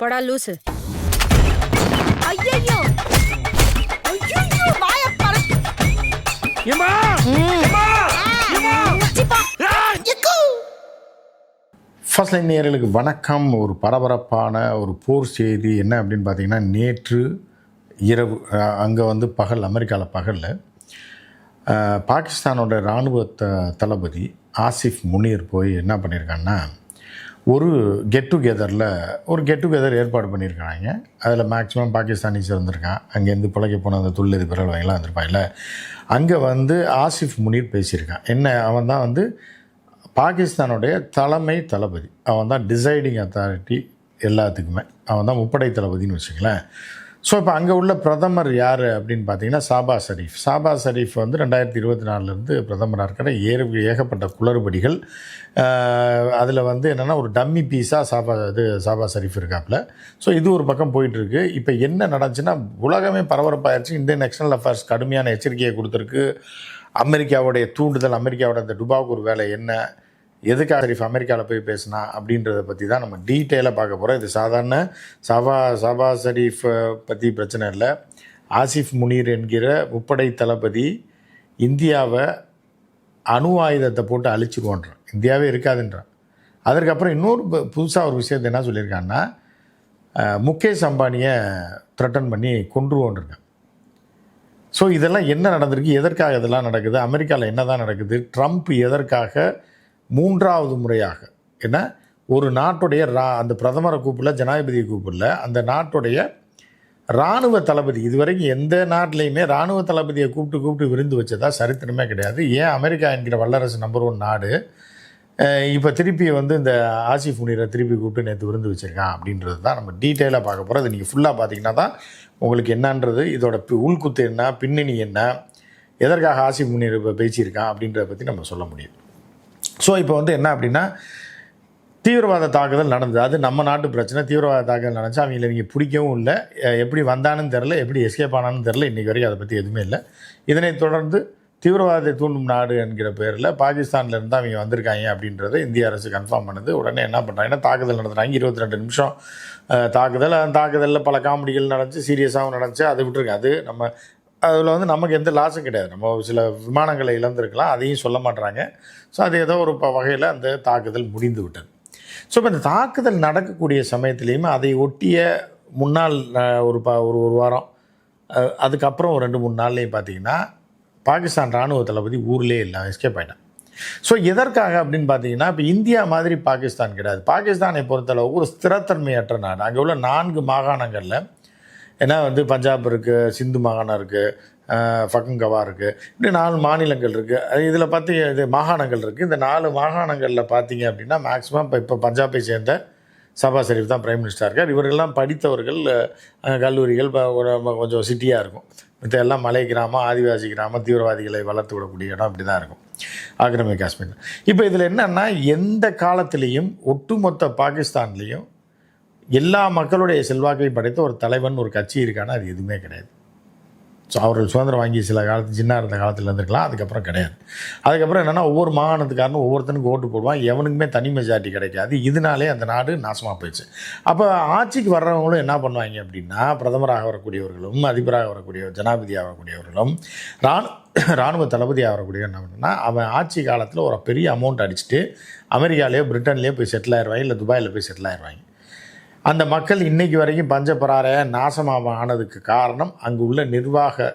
போடா லூசு. ஐயோ ஐயோ வாய பற ஏமா ஏமா ஏமா ஃபர்ஸ்ட் லைன் நேயர்களுக்கு வணக்கம். ஒரு பரபரப்பான ஒரு போர் செய்தி என்ன அப்படின்னு பார்த்தீங்கன்னா நேற்று இரவு அங்கே வந்து பகல் அமெரிக்காவில் பகலில் பாகிஸ்தானோட இராணுவ த தளபதி ஆசிஃப் முனீர் போய் என்ன பண்ணியிருக்காங்கன்னா ஒரு கெட் டுகெதரில் ஒரு கெட் டுகெதர் ஏற்பாடு பண்ணியிருக்கிறாங்க அதில் மேக்ஸிமம் பாகிஸ்தானிஸ் வந்திருக்கான் அங்கேருந்து பிழைக்க போன அந்த தொழிலதிபர்கள் அவங்களாம் வந்திருப்பாங்கல்ல. அங்கே வந்து ஆசிஃப் முனீர் பேசியிருக்கான். என்ன அவன் தான் வந்து பாகிஸ்தானுடைய தலைமை தளபதி. அவன் தான் டிசைடிங் அத்தாரிட்டி எல்லாத்துக்குமே. அவன் தான் முப்படை தளபதின்னு வச்சுங்களேன் ஸோ இப்போ அங்கே உள்ள பிரதமர் யார் அப்படின்னு பார்த்தீங்கன்னா சாபா ஷரீஃப் சாபா ஷரீஃப் வந்து ரெண்டாயிரத்தி இருபத்தி நாலுலேருந்து பிரதமராக இருக்கிற ஏறு ஏகப்பட்ட குளறுபடிகள். அதில் வந்து என்னென்னா ஒரு டம்மி பீஸாக சாபா இது சாபா ஷரீஃப் இருக்காப்புல. ஸோ இது ஒரு பக்கம் போயிட்டுருக்கு. இப்போ என்ன நடந்துச்சுன்னா உலகமே பரபரப்பாயிருச்சு. இந்தியன் எக்ஸ்டர்னல் அஃபேர்ஸ் கடுமையான எச்சரிக்கையை கொடுத்துருக்கு. அமெரிக்காவுடைய தூண்டுதல் அமெரிக்காவோட அந்த டுபாகூர் வேலை என்ன? எதுக்காக ஷெரீஃப் அமெரிக்காவில் போய் பேசினா? அப்படின்றத பற்றி தான் நம்ம டீட்டெயிலாக பார்க்க போகிறோம் இது சாதாரண சபா சபா ஷரீஃப் பற்றி பிரச்சனை இல்லை. ஆசிஃப் முனீர் என்கிற முப்படை தளபதி இந்தியாவை அணு ஆயுதத்தை போட்டு அழிச்சிருவோன்றான். இந்தியாவே இருக்காதுன்றான். அதற்கப்புறம் இன்னொரு புதுசாக ஒரு விஷயத்தை என்ன சொல்லியிருக்காங்கன்னா முகேஷ் அம்பானியை த்ரெட்டன் பண்ணி கொன்றுவோன்றிருக்கான் ஸோ இதெல்லாம் என்ன நடந்திருக்கு? எதற்காக இதெல்லாம் நடக்குது? அமெரிக்காவில் என்ன தான் நடக்குது? ட்ரம்ப் எதற்காக மூன்றாவது முறையாக. என்ன? ஒரு நாட்டுடைய ரா அந்த பிரதமரை கூப்பிடல ஜனாதிபதியை கூப்பிடல. அந்த நாட்டுடைய இராணுவ தளபதி இதுவரைக்கும் எந்த நாட்டிலையுமே இராணுவ தளபதியை கூப்பிட்டு கூப்பிட்டு விருந்து வச்சதா சரித்திரமே கிடையாது. ஏன் அமெரிக்கா என்கிற வல்லரசு நம்பர் ஒன் நாடு இப்போ திருப்பி வந்து இந்த ஆசிஃப் முனீரை திருப்பி கூப்பிட்டு நேற்று விருந்து வச்சுருக்கான் அப்படின்றது தான் நம்ம டீட்டெயிலாக பார்க்க போகிறோம் இது நீங்கள் ஃபுல்லாக பார்த்தீங்கன்னா தான் உங்களுக்கு என்னன்றது இதோட பி- உள்குத்து என்ன பின்னணி என்ன எதற்காக ஆசிஃப் முனீர் இப்போ பேசியிருக்கான் அப்படின்றத பற்றி நம்ம சொல்ல முடியும். ஸோ இப்போ வந்து என்ன அப்படின்னா தீவிரவாத தாக்குதல் நடந்தது. அது நம்ம நாட்டு பிரச்சனை. தீவிரவாத தாக்குதல் நடந்துச்சு. அவங்கள இவங்க பிடிக்கவும் இல்லை. எப்படி வந்தானுன்னு தெரில எப்படி எஸ்கேப் ஆனான்னு தெரில இன்றைக்கி வரைக்கும் அதை பற்றி எதுவுமே இல்லை. இதனைத் தொடர்ந்து தீவிரவாதத்தை தூண்டும் நாடு என்கிற பேரில் பாகிஸ்தான்லேருந்து அவங்க வந்திருக்காங்க அப்படின்றத இந்திய அரசு கன்ஃபார்ம் பண்ணுது. உடனே என்ன பண்ணுறாங்கன்னா தாக்குதல் நடத்துகிறாங்க இருபத்தி ரெண்டு நிமிஷம் தாக்குதல். அந்த தாக்குதலில் பல காமெடிகள் நடந்துச்சு. சீரியஸாகவும் நடந்துச்சு. அதை விட்டுருக்கு அது நம்ம அதில் வந்து நமக்கு எந்த லாஸும் கிடையாது. நம்ம சில விமானங்களை இழந்திருக்கலாம் அதையும் சொல்ல மாட்டுறாங்க ஸோ அது ஏதோ ஒரு வகையில் அந்த தாக்குதல் முடிந்து விட்டது. ஸோ இப்போ இந்த தாக்குதல் நடக்கக்கூடிய சமயத்துலேயுமே அதை ஒட்டிய முன்னாள் ஒரு ப ஒரு ஒரு வாரம் அதுக்கப்புறம் ஒரு ரெண்டு மூணு நாள்லேயும் பார்த்தீங்கன்னா பாகிஸ்தான் ராணுவ தளபதி ஊர்லேயே இல்லை எஸ்கேப் ஆகிட்டான் ஸோ எதற்காக அப்படின்னு பார்த்தீங்கன்னா இப்போ இந்தியா மாதிரி பாகிஸ்தான் கிடையாது. பாகிஸ்தானை பொறுத்தளவு ஒரு ஸ்திரத்தன்மையற்ற நாடு. அங்கே உள்ள நான்கு மாகாணங்களில் ஏன்னா வந்து பஞ்சாப் இருக்குது சிந்து மாகாணம் இருக்குது ஃபக்கங்கவா இருக்குது இப்படி நாலு மாநிலங்கள் இருக்குது இதில் பார்த்து இது மாகாணங்கள் இருக்குது இந்த நாலு மாகாணங்களில் பார்த்தீங்க அப்படின்னா மேக்ஸிமம் இப்போ இப்போ பஞ்சாபை சேர்ந்த சபா ஷெரீஃப் தான் பிரைம் மினிஸ்டர் இருக்கார். இவர்கள்லாம் படித்தவர்கள் கல்லூரிகள் இப்போ கொஞ்சம் சிட்டியாக இருக்கும். மற்ற எல்லாம் மலை கிராமம் ஆதிவாசி கிராமம் தீவிரவாதிகளை வளர்த்து விடக்கூடிய இடம் அப்படி தான் இருக்கும். ஆக்கிரமி காஷ்மீர். இப்போ இதில் என்னென்னா எந்த காலத்துலேயும் ஒட்டுமொத்த பாகிஸ்தான்லேயும் எல்லா மக்களுடைய செல்வாக்கையும் படைத்த ஒரு தலைவன் ஒரு கட்சி இருக்கானா அது எதுவுமே கிடையாது. ஸோ அவர்கள் சுதந்திரம் வாங்கி சில காலத்து சின்ன இருந்த காலத்தில் இருந்திருக்கலாம் அதுக்கப்புறம் கிடையாது. அதுக்கப்புறம் என்னென்னா ஒவ்வொரு மாகாணத்துக்காரனும் ஒவ்வொருத்தனுக்கு ஓட்டு போடுவான் எவனுக்குமே தனி மெஜாரிட்டி கிடைக்காது. இதனாலே அந்த நாடு நாசமாக போயிடுச்சு. அப்போ ஆட்சிக்கு வர்றவங்களும் என்ன பண்ணுவாங்க அப்படின்னா பிரதமராக வரக்கூடியவர்களும் அதிபராக வரக்கூடிய ஜனாதிபதியாக வரக்கூடியவர்களும் ராணு ராணுவ தளபதியாக வரக்கூடிய என்ன பண்ணுன்னா அவன் ஆட்சி காலத்தில் ஒரு பெரிய அமௌண்ட் அடிச்சுட்டு அமெரிக்காலேயோ பிரிட்டன்லேயோ போய் செட்டில் ஆயிடுவாங்க இல்லை துபாயில் போய் செட்டில் ஆயிடுவாங்க அந்த மக்கள் இன்னைக்கு வரைக்கும் பஞ்சப்பராரைய நாசமாக ஆனதுக்கு காரணம் அங்கு உள்ள நிர்வாக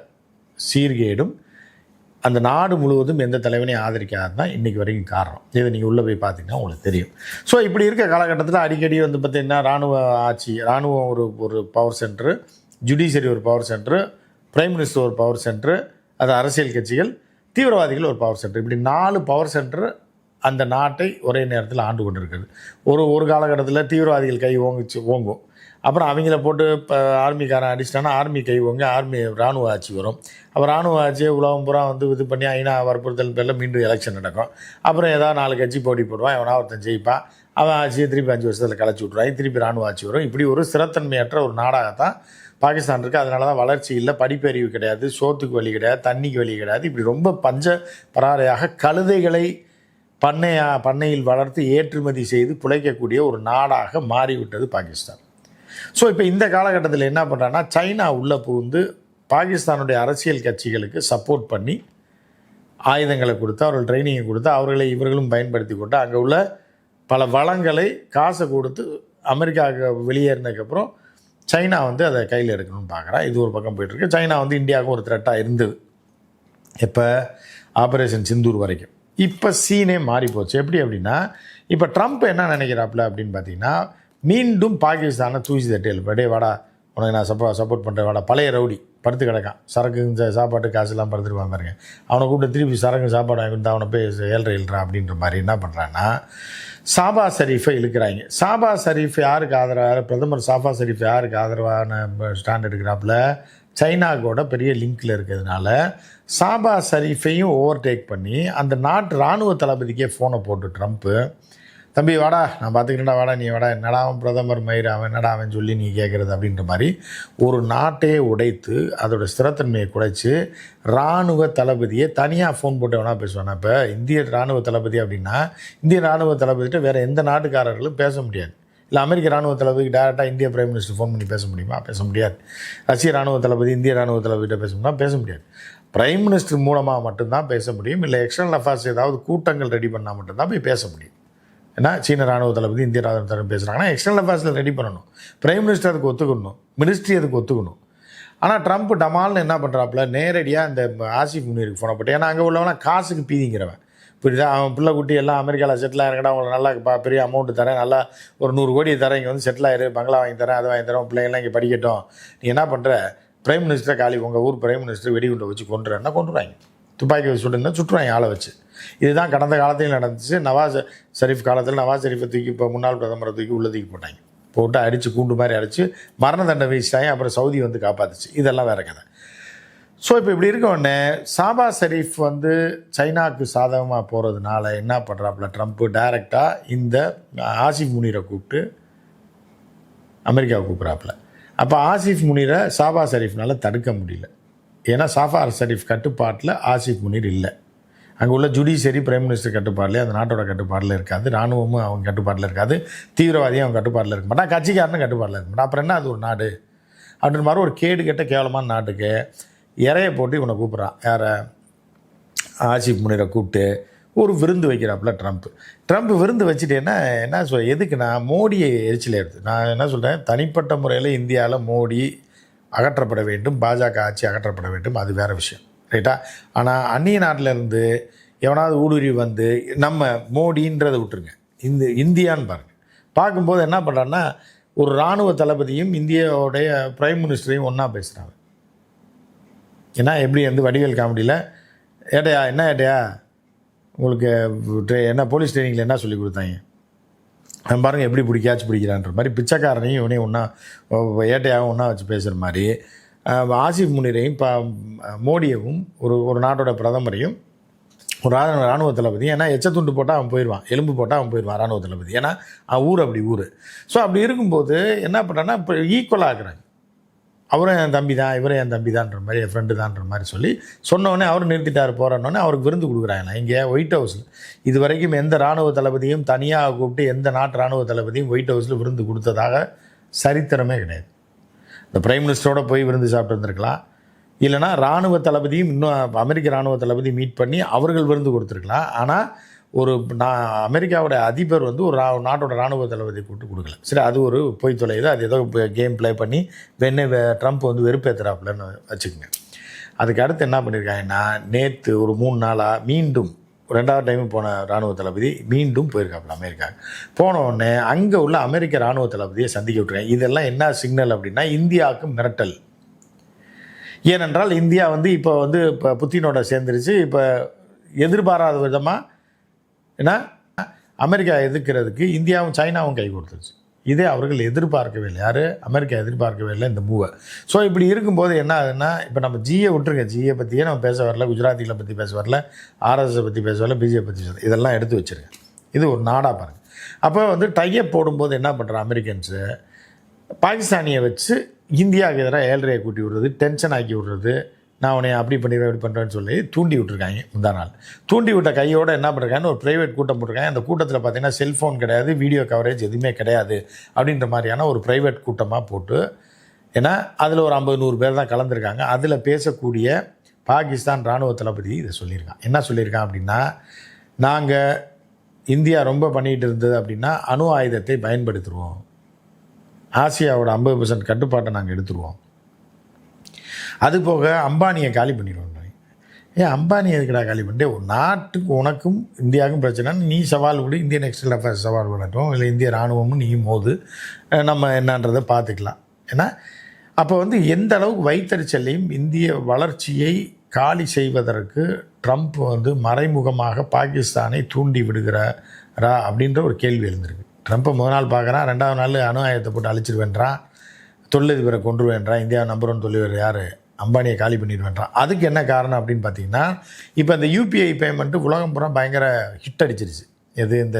சீர்கேடும். அந்த நாடு முழுவதும் எந்த தலைவனையும் ஆதரிக்காது தான் இன்றைக்கி வரைக்கும் காரணம். இதை நீங்கள் உள்ளே போய் பார்த்தீங்கன்னா உங்களுக்கு தெரியும். ஸோ இப்படி இருக்க காலகட்டத்தில் அடிக்கடி வந்து பார்த்திங்கன்னா இராணுவ ஆட்சி இராணுவம் ஒரு ஒரு பவர் சென்டரு ஜுடிஷியரி ஒரு பவர் சென்டரு பிரைம் மினிஸ்டர் ஒரு பவர் சென்டரு அது அரசியல் கட்சிகள் தீவிரவாதிகள் ஒரு பவர் சென்டர் இப்படி நாலு பவர் சென்டர் அந்த நாட்டை ஒரே நேரத்தில் ஆண்டு கொண்டிருக்கிறது. ஒரு ஒரு காலகட்டத்தில் தீவிரவாதிகள் கை ஓங்குச்சு ஓங்கும். அப்புறம் அவங்கள போட்டு இப்போ ஆர்மிக்காரன் அடிச்சிட்டானா ஆர்மி கை ஓங்க ஆர்மி இராணுவ ஆட்சி வரும். அப்போ இராணுவ ஆட்சியை உலகம் பூரா வந்து இது பண்ணி ஐநா வற்புறுத்தல் பேரில் மீண்டும் எலெக்ஷன் நடக்கும். அப்புறம் ஏதாவது நாலு கட்சி போட்டி போடுவான் எவனா ஒருத்தன் ஜெயிப்பான். அவன் ஆட்சியை திருப்பி அஞ்சு வருஷத்தில் கலைச்சி விட்ருவாங்க திருப்பி இராணுவ ஆட்சி வரும். இப்படி ஒரு சிறத்தன்மையற்ற ஒரு நாடாகத்தான் பாகிஸ்தான் இருக்குது அதனால தான் வளர்ச்சி இல்லை படிப்பறிவு கிடையாது சோத்துக்கு வழி கிடையாது தண்ணிக்கு வழி கிடையாது. இப்படி ரொம்ப பஞ்ச பராரையாக கழுதைகளை பண்ணையா பண்ணையில் வளர்த்து ஏற்றுமதி செய்து பிழைக்கக்கூடிய ஒரு நாடாக மாறிவிட்டது பாகிஸ்தான். ஸோ இப்போ இந்த காலகட்டத்தில் என்ன பண்ணுறான்னா சைனா உள்ளே புகுந்து பாகிஸ்தானுடைய அரசியல் கட்சிகளுக்கு சப்போர்ட் பண்ணி ஆயுதங்களை கொடுத்து அவர்கள் ட்ரைனிங்கை கொடுத்து அவர்களை இவர்களும் பயன்படுத்தி கொண்டு அங்கே உள்ள பல வளங்களை காசை கொடுத்து அமெரிக்காவுக்கு வெளியேறினதுக்கப்புறம் சைனா வந்து அதை கையில் எடுக்கணும்னு பார்க்குறான் இது ஒரு பக்கம் போயிட்டுருக்கு சைனா வந்து இந்தியாவுக்கும் ஒரு த்ரெட்டாக இருந்தது. இப்போ ஆப்ரேஷன் சிந்தூர் வரைக்கும். இப்போ சீனே மாறி போச்சு. எப்படி அப்படின்னா இப்போ ட்ரம்ப் என்ன நினைக்கிறாப்புல அப்படின்னு பார்த்தீங்கன்னா மீண்டும் பாகிஸ்தானை தூசி தட்டி எழுப்படே வாடா உனக்கு நான் சப்போ சப்போர்ட் பண்ணுறேன் வாடா பழைய ரவுடி படுத்து கிடக்கான். சரக்கு இந்த சாப்பாட்டு காசுலாம் படுத்துருவான் பாருங்க. அவனை கூப்பிட்டு திருப்பி சரக்கு சாப்பாடு வாங்கி அவனை போய் ஏழ்ற இல்றான் அப்படின்ற மாதிரி என்ன பண்ணுறான்னா சாபா ஷரீஃபை இழுக்கிறாங்க. சாபா ஷரீஃப் யாருக்கு ஆதரவாக பிரதமர் சாபா ஷரீஃப் யாருக்கு ஆதரவான ஸ்டாண்ட் எடுக்கிறாப்புல? சைனாக்கோட பெரிய லிங்கில் இருக்கிறதுனால சாபா ஷரீஃபையும் ஓவர்டேக் பண்ணி அந்த நாட்டு இராணுவ தளபதிக்கே ஃபோனை போட்டு ட்ரம்ப்பு தம்பி வாடா நான் பார்த்துக்கிறேன்டா வாடா நீ வாடா என்னடா அவன் பிரதமர் மயிர் அவன் என்னடா அவன் சொல்லி நீ கேட்குறது அப்படின்ற மாதிரி ஒரு நாட்டையே உடைத்து அதோடய ஸ்திரத்தன்மையை குறைச்சி இராணுவ தளபதியை தனியாக ஃபோன் போட்டு வேணா பேசுவானா? இப்போ இந்திய இராணுவ தளபதி அப்படின்னா இந்திய இராணுவ தளபதிகிட்ட வேறு எந்த நாட்டுக்காரர்களும் பேச முடியாது. இல்லை அமெரிக்க ராணுவ தளபதிக்கு டேரெக்டாக இந்திய பிரைம் மினிஸ்டர் ஃபோன் பண்ணி பேச முடியுமா? பேச முடியாது. ரஷ்ய ராணுவ தளபதி இந்திய ராணுவ தளபதிகிட்ட பேச முடியுமா பேச முடியாது. பிரைம் மினிஸ்டர் மூலமாக மட்டும்தான் பேச முடியும். இல்லை எக்ஸ்டர்னல் அஃபேர்ஸ் ஏதாவது கூட்டங்கள் ரெடி பண்ணால் மட்டும்தான் போய் பேச முடியும். ஏன்னா சீன ராணுவ தளபதி இந்திய ராணுவ தளபதி பேசுகிறாங்கன்னா எக்ஸ்டர்னல் அஃபேர்ஸில் ரெடி பண்ணணும். பிரைம் மினிஸ்டர் அதுக்கு ஒத்துக்கணும். மினிஸ்ட்ரி அதுக்கு ஒத்துக்கணும். ஆனால் ட்ரம்ப் டமால்னு என்ன பண்ணுறாப்புல நேரடியாக இந்த ஆசிஃப் முனிருக்கு ஃபோனை போட்டு ஏன்னா அங்கே உள்ளவனா காசுக்கு பீதிங்கிறவன். புரியுதா? அவன் பிள்ளை குட்டி எல்லாம் அமெரிக்காவில் செட்டில் ஆயிருக்கடா அவங்களுக்கு நல்லா பா- பெரிய அமௌண்ட்டு தரேன் நல்லா ஒரு நூறு கோடி தரேன் இங்கே வந்து செட்டில் ஆயிரு பங்களா வாங்கி தரேன் அதை வாங்கி தரேன் பிள்ளைங்கள்லாம் இங்கே படிக்கட்டும். நீ என்ன பண்ணுற பிரைம் மினிஸ்டரை காலி உங்கள் ஊர் பிரைம் மினிஸ்டர் வெடிகுண்டை வச்சு கொண்டுறேன்னா கொண்டுருவாங்க துப்பாக்கி வச்சு சுட்டுன்னா சுட்டுருவாங்க ஆளை வச்சு. இதுதான் கடந்த காலத்தில் நடந்துச்சு. நவாஸ் ஷரீஃப் காலத்தில் நவாஸ் ஷரீஃபை தூக்கி இப்போ முன்னாள் பிரதமரை தூக்கி உள்ள தூக்கி போட்டாங்க. போட்டு அடித்து கூண்டு மாதிரி அடித்து மரண தண்டனை வீசிட்டாங்க. அப்புறம் சவுதி வந்து காப்பாத்துச்சு. இதெல்லாம் வேறு கதை. ஸோ இப்போ இப்படி இருக்க உடனே சாபா ஷெரீஃப் வந்து சைனாவுக்கு சாதகமாக போகிறதுனால என்ன பண்ணுறாப்புல ட்ரம்ப்பு டைரெக்டாக இந்த ஆசிஃப் முனீரை கூப்பிட்டு அமெரிக்காவை கூப்பிட்றாப்புல. அப்போ ஆசிஃப் முனீரை சாஃபா ஷரீஃப்னால் தடுக்க முடியல. ஏன்னா சாஃபா ஷரீஃப் கட்டுப்பாட்டில் ஆசிஃப் முனீர் இல்லை. அங்கே உள்ள ஜுடிஷியரி பிரைம் மினிஸ்டர் கட்டுப்பாட்டிலே அந்த நாட்டோட கட்டுப்பாட்டில் இருக்காது. ராணுவமும் அவங்க கட்டுப்பாட்டில் இருக்காது. தீவிரவாதியும் அவங்க கட்டுப்பாட்டில் இருக்க மாட்டான் கட்சிக்காரனும் கட்டுப்பாட்டில் இருக்க மாட்டான் அப்புறம் என்ன அது ஒரு நாடு? அப்படின்ற மாதிரி ஒரு கேடு கெட்ட கேவலமான நாட்டுக்கு இறைய போட்டு இவனை கூப்பிட்றான். யாரை? ஆசிப் முனிரை கூப்பிட்டு ஒரு விருந்து வைக்கிறாப்புல ட்ரம்ப் ட்ரம்ப் விருந்து வச்சுட்டேன்னா என்ன சொல் எதுக்கு நான் மோடியை எரிச்சல் எடுத்து நான் என்ன சொல்கிறேன் தனிப்பட்ட முறையில் இந்தியாவில் மோடி அகற்றப்பட வேண்டும் பாஜக ஆட்சி அகற்றப்பட வேண்டும் அது வேறு விஷயம் ரைட்டா? ஆனால் அந்நிய நாட்டிலேருந்து எவனாவது ஊடுருவி வந்து நம்ம மோடின்றதை விட்டுருங்க. இந்த இந்தியான்னு பாருங்கள் பார்க்கும்போது என்ன பண்ணுறான்னா ஒரு இராணுவ தளபதியும் இந்தியாவுடைய பிரைம் மினிஸ்டரையும் ஒன்றா பேசுகிறாங்க ஏன்னா எப்படி வந்து வடிவேல் காமெடியில் ஏட்டையா என்ன ஏட்டையா? உங்களுக்கு ட்ரெ- என்ன போலீஸ் ட்ரைனிங்கில் என்ன சொல்லி கொடுத்தாங்க? அவன் பாருங்கள் எப்படி பிடிக்காச்சு பிடிக்கிறான்ற மாதிரி பிச்சைக்காரனையும் இவனையும் ஒன்றா ஏட்டையாகவும் ஒன்றா வச்சு பேசுகிற மாதிரி ஆசிஃப் முனிரையும் ப மோடியவும் ஒரு ஒரு நாட்டோட பிரதமரையும் ஒரு ராணுவ ராணுவ தளபதி ஏன்னா எச்ச துண்டு போட்டால் அவன் போயிடுவான் எலும்பு போட்டால் அவன் போயிடுவான் ராணுவ தளபதி ஏன்னா அவன் ஊர் அப்படி ஊர். ஸோ அப்படி இருக்கும்போது என்ன பண்ணுறான்னா இப்போ ஈக்குவலாக ஆக்குறாங்க. அவரும் என் தம்பி தான் இவரும் என் தம்பி தான்ற மாதிரி என் ஃப்ரெண்டு தான்ற மாதிரி சொல்லி சொன்னோடனே அவரும் நிறுத்திட்டார். போகிறோன்னே அவருக்கு விருந்து கொடுக்குறாங்க. இங்கே ஒயிட் ஹவுஸில் இது வரைக்கும் எந்த இராணுவ தளபதியும் தனியாக கூப்பிட்டு எந்த நாட்டு இராணுவ தளபதியும் ஒயிட் ஹவுஸில் விருந்து கொடுத்ததாக சரித்திரமே கிடையாது. இந்த பிரைம் மினிஸ்டரோட போய் விருந்து சாப்பிட்டுருந்துருக்கலாம் இல்லைனா இராணுவ தளபதியும் இன்னும் அமெரிக்க இராணுவ தளபதி மீட் பண்ணி அவர்கள் விருந்து கொடுத்துருக்கலாம். ஆனால் ஒரு நான் அமெரிக்காவோட அதிபர் வந்து ஒரு நாட்டோட இராணுவ தளபதி கூப்பிட்டு கொடுக்கல. சரி அது ஒரு பொய் தொலையுது அது ஏதோ கேம் ப்ளே பண்ணி வெண்ணே ட்ரம்ப் வந்து வெறுப்பேற்றுறாப்புலன்னு வச்சுக்கோங்க. அதுக்கு அடுத்து என்ன பண்ணியிருக்காங்கன்னா நேற்று ஒரு மூணு நாளாக மீண்டும் ரெண்டாவது டைம் போன இராணுவ தளபதி மீண்டும் போயிருக்காப்புல அமெரிக்காவுக்கு போன உடனே அங்கே உள்ள அமெரிக்க இராணுவ தளபதியை சந்திக்க விட்டுருக்காங்க. இதெல்லாம் என்ன சிக்னல் அப்படின்னா இந்தியாவுக்கு மிரட்டல். ஏனென்றால் இந்தியா வந்து இப்போ வந்து இப்போ புத்தினோட சேர்ந்துருச்சு. இப்போ எதிர்பாராத விதமாக ஏன்னா அமெரிக்கா எதிர்க்கிறதுக்கு இந்தியாவும் சைனாவும் கை கொடுத்துருச்சு. இதே அவர்கள் எதிர்பார்க்கவே இல்லை. யார்? அமெரிக்கா எதிர்பார்க்கவே இல்லை இந்த மூவை. ஸோ இப்படி இருக்கும்போது என்ன ஆகுதுன்னா இப்போ நம்ம ஜியை விட்டுருங்க. ஜியை பற்றியே நம்ம பேச வரல. குஜராத்திகளை பற்றி பேச வரல. ஆர்எஸ்எஸை பற்றி பேச வரல. பிஜேபி பற்றி பேச இதெல்லாம் எடுத்து வச்சுருங்க. இது ஒரு நாடாக பாருங்கள் அப்போ வந்து டையப் போடும்போது என்ன பண்ணுற அமெரிக்கன்ஸு பாகிஸ்தானியை வச்சு இந்தியாவுக்கு எதிராக ஏழ்றையை கூட்டி விடுறது டென்ஷன் ஆக்கி விடுறது நான் உன்னை அப்படி பண்ணிடுறேன் இப்படி பண்ணுறேன்னு சொல்லி தூண்டி விட்டுருக்காங்க முந்தா நாள். தூண்டி விட்ட கையோட என்ன பண்ணுறாங்கன்னு ஒரு ப்ரைவேட் கூட்டம் போட்டிருக்காங்க. அந்த கூட்டத்தில் பார்த்தீங்கன்னா செல்ஃபோன் கிடையாது வீடியோ கவரேஜ் எதுவுமே கிடையாது அப்படின்ற மாதிரியான ஒரு ப்ரைவேட் கூட்டமாக போட்டு ஏன்னா அதில் ஒரு ஐம்பது நூறு பேர் தான் கலந்துருக்காங்க. அதில் பேசக்கூடிய பாகிஸ்தான் இராணுவ தளபதி இதை சொல்லியிருக்கான். என்ன சொல்லியிருக்கான் அப்படின்னா நாங்கள் இந்தியா ரொம்ப பண்ணிகிட்டு இருந்தது அப்படின்னா அணு ஆயுதத்தை பயன்படுத்துவோம். ஆசியாவோட ஐம்பது பர்சன்ட் கட்டுப்பாட்டை நாங்கள் எடுத்துருவோம். அது போக அம்பானியை காலி பண்ணிடுவோம் ஏன் அம்பானி எதுக்கடா காலி பண்ணிட்டு ஒரு நாட்டுக்கு உனக்கும் இந்தியாவுக்கும் பிரச்சனைன்னு நீ சவால் விடு இந்தியன் எக்ஸ்டர்னல் அஃபேர்ஸ் சவால் விடட்டும் இல்லை இந்திய இராணுவமும் நீ மோது. நம்ம என்னன்றதை பார்த்துக்கலாம். ஏன்னா அப்போ வந்து எந்த அளவுக்கு வைத்தறிச்சலையும் இந்திய வளர்ச்சியை காலி செய்வதற்கு ட்ரம்ப் வந்து மறைமுகமாக பாகிஸ்தானை தூண்டி விடுகிறாரா அப்படின்ற ஒரு கேள்வி எழுந்திருக்கு. ட்ரம்ப்பை முதல் நாள் பார்க்குறான். ரெண்டாவது நாள் அணு ஆயுதத்தை போட்டு அழிச்சிருவேன்றான். தொழிலதிபரை கொண்டுருவேன்றான் இந்தியா நம்பர் ஒன் தொழிலதிபர் யார்? அம்பானியை காலி பண்ணிடுவேன்றான். அதுக்கு என்ன காரணம் அப்படின்னு பார்த்தீங்கன்னா இப்போ இந்த யூபிஐ பேமெண்ட்டு உலகம் பூரா பயங்கர ஹிட் அடிச்சிருச்சு. எது இந்த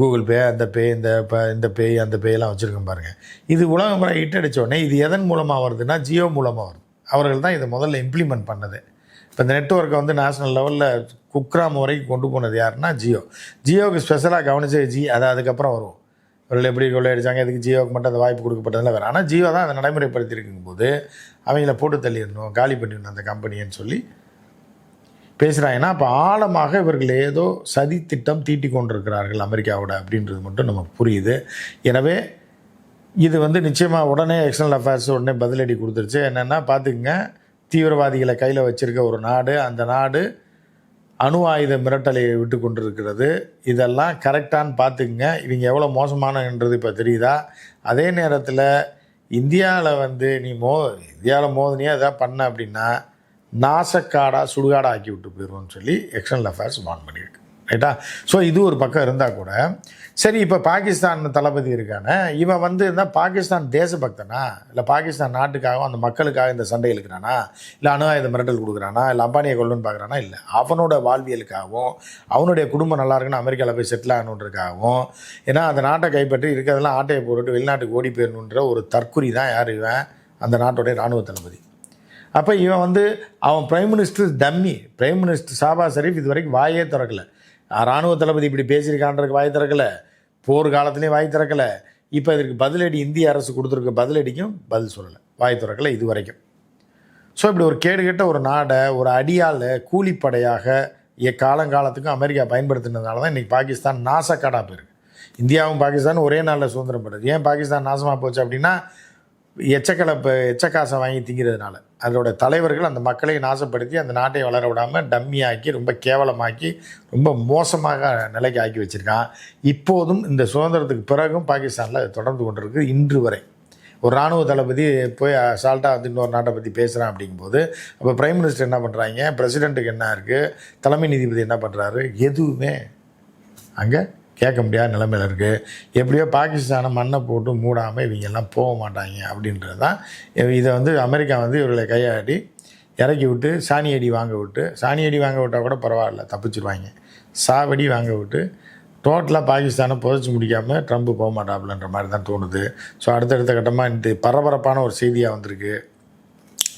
கூகுள் பே அந்த பே இந்த இப்போ இந்த பே அந்த பேயெல்லாம் வச்சுருக்கோம் பாருங்கள் இது உலகம் பூரா ஹிட் அடித்தோடனே இது எதன் மூலமாக வருதுன்னா ஜியோ மூலமாக வருது. அவர்கள் தான் இதை முதல்ல இம்ப்ளிமெண்ட் பண்ணது. இப்போ இந்த நெட்ஒர்க்கை வந்து நேஷனல் லெவலில் குக்ராம் வரைக்கும் கொண்டு போனது யாருன்னா ஜியோ. ஜியோவுக்கு ஸ்பெஷலாக கவனிச்சது ஜி அது அதுக்கப்புறம் வரும் இவர்கள் எப்படி கொள்ளையடிச்சாங்க எதுக்கு ஜியோவுக்கு மட்டும் அந்த வாய்ப்பு கொடுக்கப்பட்டதில்ல வேறு. ஆனால் ஜியோ தான் அதை நடைமுறைப்படுத்தி இருக்கும்போது அவங்கள போட்டு தள்ளிடணும் காலி பண்ணிடணும் அந்த கம்பெனின்னு சொல்லி பேசுகிறாங்கன்னா அப்போ ஆழமாக இவர்கள் ஏதோ சதி திட்டம் தீட்டி கொண்டிருக்கிறார்கள் அமெரிக்காவோட அப்படின்றது மட்டும் நமக்கு புரியுது. எனவே இது வந்து நிச்சயமாக உடனே எக்ஸ்டர்னல் அஃபேர்ஸ் உடனே பதிலடி கொடுத்துருச்சு. என்னென்னா பார்த்துக்குங்க தீவிரவாதிகளை கையில் வச்சுருக்க ஒரு நாடு அந்த நாடு அணு ஆயுத மிரட்டலை விட்டு கொண்டிருக்கிறது. இதெல்லாம் கரெக்டான்னு பார்த்துக்குங்க. இவங்க எவ்வளோ மோசமானன்றது இப்போ தெரியுதா? அதே நேரத்தில் இந்தியாவில் வந்து நீ மோ இந்தியாவில் மோதினியா எதாவது பண்ண அப்படின்னா நாசக்காடாக சுடுகாடாக ஆக்கி விட்டு போயிடுவோம்னு சொல்லி எக்ஸ்டர்னல் அஃபேர்ஸ் வான் பண்ணியிருக்கு. ரைட்டா? ஸோ இது ஒரு பக்கம் இருந்தால் கூட சரி இப்போ பாகிஸ்தான் தளபதி இருக்கானே இவன் வந்து இருந்தால் பாகிஸ்தான் தேசபக்தனா? இல்லை பாகிஸ்தான் நாட்டுக்காகவும் அந்த மக்களுக்காக இந்த சண்டை இழுக்கிறானா? இல்லை அணு ஆயுத மிரட்டல் கொடுக்குறானா? இல்லை அம்பானியை கொள்ளணும்னு பார்க்குறானா? இல்லை. அவனோட வாழ்வியலுக்காகவும் அவனுடைய குடும்பம் நல்லா இருக்குன்னு அமெரிக்காவில் போய் செட்டில் ஆகணுன்றதுக்காகவும் ஏன்னா அந்த நாட்டை கைப்பற்றி இருக்கிறதெல்லாம் ஆட்டையை போட்டுட்டு வெளிநாட்டுக்கு ஓடி போயிடணுன்ற ஒரு தற்குறி தான் யார் இவன்? அந்த நாட்டுடைய இராணுவ தளபதி. அப்போ இவன் வந்து அவன் prime minister dummy prime minister Shehbaz Sharif இது வரைக்கும் வாயே திறக்கல. இராணுவ தளபதி இப்படி பேசியிருக்கான்றதுக்கு வாய் திறக்கல. போர் காலத்துலேயும் வாய் திறக்கல. இப்போ இதற்கு பதிலடி இந்திய அரசு கொடுத்துருக்க பதிலடிக்கும் பதில் சொல்லலை. வாய் திறக்கல இது வரைக்கும் ஸோ இப்படி ஒரு கேடுகட்ட ஒரு நாடை ஒரு அடியால் கூலிப்படையாக எ காலங்காலத்துக்கும் அமெரிக்கா பயன்படுத்தினதுனால தான் இன்றைக்கி பாகிஸ்தான் நாசக்காடாக போயிருக்கு. இந்தியாவும் பாகிஸ்தானும் ஒரே நாளில் சுதந்திரம் பெறுது ஏன் பாகிஸ்தான் நாசமாக போச்சு அப்படின்னா எச்சக்கலை இப்போ எச்சக்காசை வாங்கி திங்கிறதுனால. அதோட தலைவர்கள் அந்த மக்களை நாசப்படுத்தி அந்த நாட்டை வளர விடாமல் டம்மியாக்கி ரொம்ப கேவலமாக்கி ரொம்ப மோசமாக நிலைக்கு ஆக்கி வச்சுருக்கான் இப்போதும் இந்த சுதந்திரத்துக்கு பிறகும் பாகிஸ்தானில் அது தொடர்ந்து கொண்டிருக்கு. இன்று வரை. ஒரு இராணுவ தளபதி போய் அசால்ட்டாக வந்து இன்னொரு நாட்டை பற்றி பேசுகிறான் அப்படிங்கும்போது அப்போ பிரைம் மினிஸ்டர் என்ன பண்ணுறாங்க பிரசிடெண்ட்டுக்கு என்ன இருக்குது தலைமை நீதிபதி என்ன பண்ணுறாரு எதுவுமே. அங்கே கேட்க முடியாத நிலைமையில் இருக்குது எப்படியோ பாகிஸ்தானை மண்ணை போட்டு மூடாமல் இவங்க எல்லாம் போக மாட்டாங்க அப்படின்றது தான். இதை வந்து அமெரிக்கா வந்து இவர்களை கையாடி இறக்கி விட்டு சாணி அடி வாங்க விட்டு சாணி அடி வாங்க விட்டால் கூட பரவாயில்ல தப்பிச்சிருவாங்க. சாவடி வாங்க விட்டு டோட்டலாக பாகிஸ்தானை புதைச்சி முடிக்காமல் ட்ரம்ப் போக மாட்டாப்புலன்ற மாதிரி தான் தோணுது. ஸோ அடுத்தடுத்த கட்டமாக இந்த பரபரப்பான ஒரு செய்தியாக வந்திருக்கு.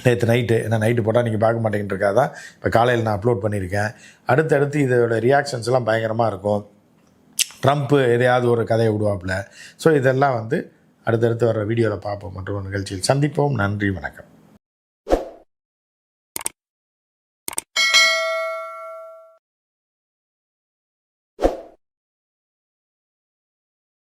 நேற்று நைட்டு ஏன்னா நைட்டு போட்டால் நீங்கள் பார்க்க மாட்டேங்கிட்டு தான் இப்போ காலையில் நான் அப்லோட் பண்ணியிருக்கேன். அடுத்தடுத்து இதோட ரியாக்ஷன்ஸ்லாம் பயங்கரமாக இருக்கும். ட்ரம்ப்பு எதையாவது ஒரு கதையை விடுவாப்புல. ஸோ இதெல்லாம் வந்து அடுத்தடுத்து வர வீடியோவில் பார்ப்போம். மற்றும் ஒரு நிகழ்ச்சியில் சந்திப்போம். நன்றி வணக்கம்.